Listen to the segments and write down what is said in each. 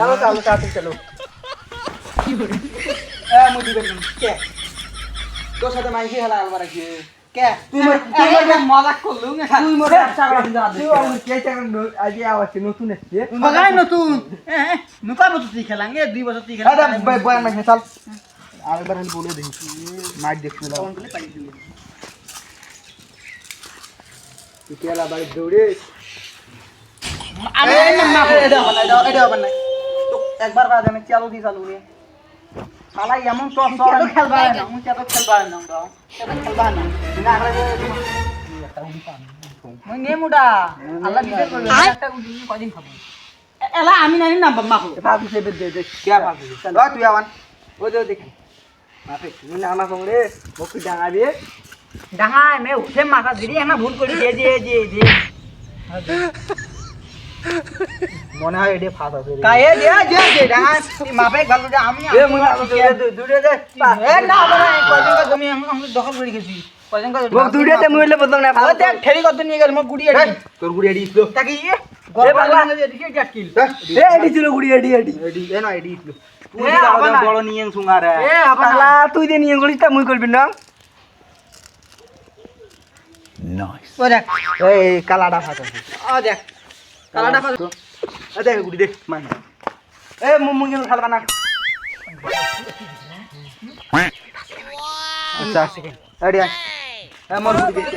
চলো চলো তাড়াতাড়ি চলো এ মুই দিবে কে তোর সাথে মাইকি হেলা আলবার আছে কে তুই তুই মজাক করলু না তুই মোর ব্যবসা করা দিন তুই তুই কে চাকর আজ আওয়াজ নতুন এসছে মজাই নতুন নুকা বছর তুই খেলাঙ্গে দুই বছর তুই খেলা বয়ান মাইছে চল আরেকবার আমি বলে দেখি মাইট দেখছি না তুই কেলা বাড়ি দৌড়ে আমি না এটা হবে না এটা- হবে না একবার বাদ আমি চালু দি চালু রে শালা এমন তো তো খেলবা না। মুই তো খেলবা না তো খেলবা না। না আরে মুই নে মুডা আল্লাহ বিচার করবে একটা উঠি কদিন খাব? এ- এলা আমি নাই নাম মাখো ভাবি সে দে দে কে ভাবি চল। ও তুই আওয়ান ও দে দেখি। আমা কংরে বকু ডাঙাবি। ডাঙায় মে উঠে মাথা দিদি একটা ভুল করি দে দে দে দে। মনে হয় এটা ফাঁস আছে। কায়ে দে দে দে ডাঙায় মাপে ভালো দে আমি এ মুই আমা দে এ না হবে না কদিন কা জমি আমি আমি দখল করে গেছি কদিন কা বক দুড়ে দে মুইলে বদল না ভালো দেখ ঠেরি কত নিয়ে গেল মো গুড়ি আড়ি তোর গুড়ি এডি ইসলো তাকে ইয়ে। লাগা যে দেখি জাটকিল এ এডি ছিল গুড়ি এডি এডি এডি এ না এডি ইসলো তুই না। বড় নিয়ে সুঙ্গারে এ হবে তুই দে নিয়ে গলিস তা মুই করবি না ও দেখ এই কালাটা ফাঁস আছে ও দেখ পাস এ দেখ গুড়ি দেখ মান এ মু মুই কিন্তু খালবা না আচ্ছা এডি আয় এ মোর গুড়ি দেখি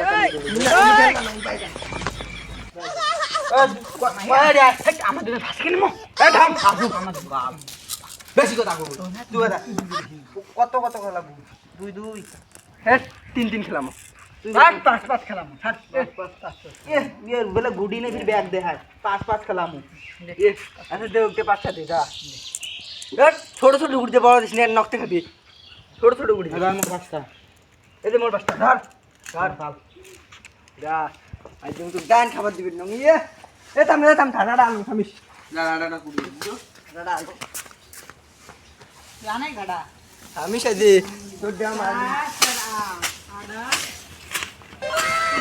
আমাদের ভাষা কেন মো এ থাম আসু আমাদের বাপ বেশি কথা কইব তুই কত কত খেলাবো দুই দুই হে তিন তিন খেলাম পাঁচ পাঁচ পাঁচ খেলাম বলে গুডি নে ফির ব্যাগ দেখায়। পাঁচ পাঁচ খেলাম আচ্ছা দে ওকে পাঁচটা দে যা। ছোট ছোট গুড়িতে বড় দিস না নকতে খাবি। ছোট ছোট গুড়ি। আমার পাঁচটা। এই যে মোর পাঁচটা ধর। ধর ভালো যা। আজ তুমি তো গান খাবার দিবি না ইয়ে এ তাম রে তাম ধারা ডাল খামিস। ধারা ডাল কুড়ি ধারা ডাল জানাই গাড়া। খামিস আজি তোর দাম আর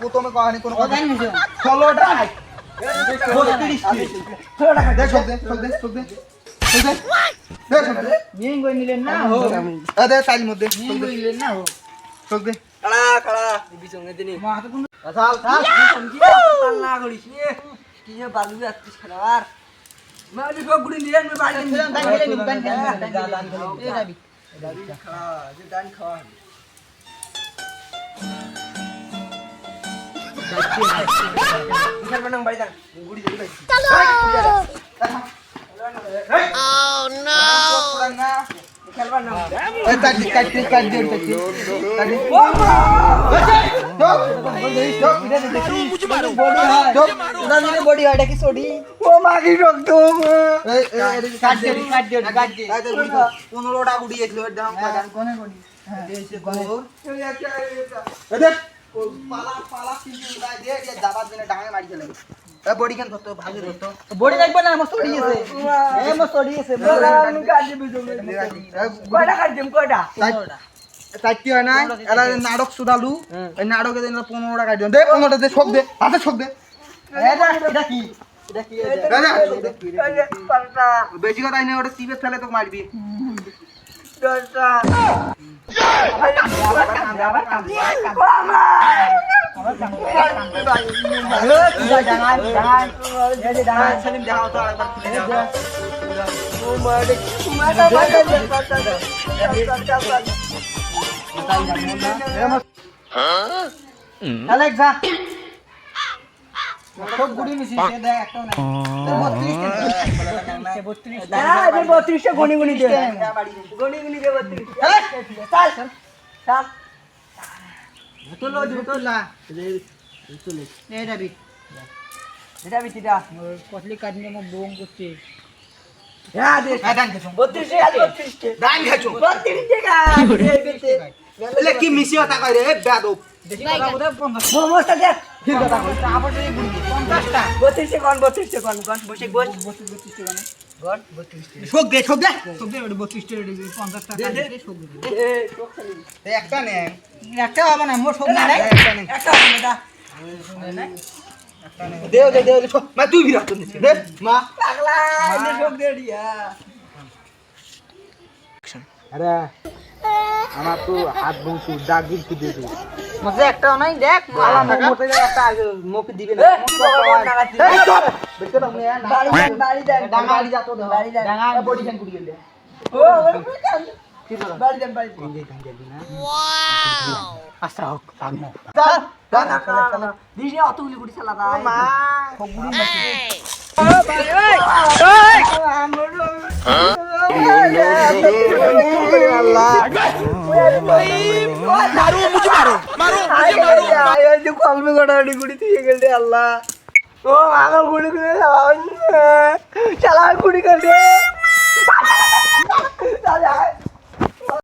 প্রথমে কাহানি কোনো কথা ষোলোটা বালু আসছিস খেলার মানে সব গুড়ি নিয়ে আমি বাড়ি নিয়ে দান খেলে নিব দান খেলে দান বাড়ি হয় কি সডি ও মাগি রক্ত পনেরোটা গুড়ি দাম কোনে কোনে পালা পালা সিজি উড়াই দে এ দাবাত দিনে ডাঙে মারি চলে বডি কেন ধরতো? ভাগে ধরতো। বডি লাগবে না মস্ত সড়ি আছে। মস্ত সড়ি আছে বলা আমি কাটি বিজঙ্গে কয়টা কাটিম কয়টা? চারটি হয় না এরা নাটক শুধালু। এই নাটকে দিন পনেরো টাকা দিও দে পনেরোটা দে সব দে হাতে সব দে। এটা এটা কি? বেশি কথা নাই ওটা টিপে ফেলে তোকে মারবি। দশটা অ্যালেক্স বত্রিশটা গণি গণি দে গণি গণি দে বত্রিশ চাল চাল তুলো তুলা এই যাবি এটা বিচিটা কতলি কাটনি মোক বং করছে? হ্যাঁ দে ডান খেছো বত্রিশে আর বত্রিশটে ডান খেছো বত্রিশ টাকা এই বেতে কি মিশি কথা কই রে? বেয়াদব। বেশি কথা দেখ একটা হবে না রে একটা হবে না দেও দে দেও মা তুই বিরাট নিছিস দে মা। পাগলা এনে টোক আরে। আমার তো হাত বংশু দাগ দিল কি দিল মধ্যে একটাও নাই দেখ মালা মোটে একটা মুখে দিবে না। এই চুপ! বেকে দাও নে না। বাড়ি থাকব না না না দিশে অতগুলি গুড়ি চালা গুড়ি করে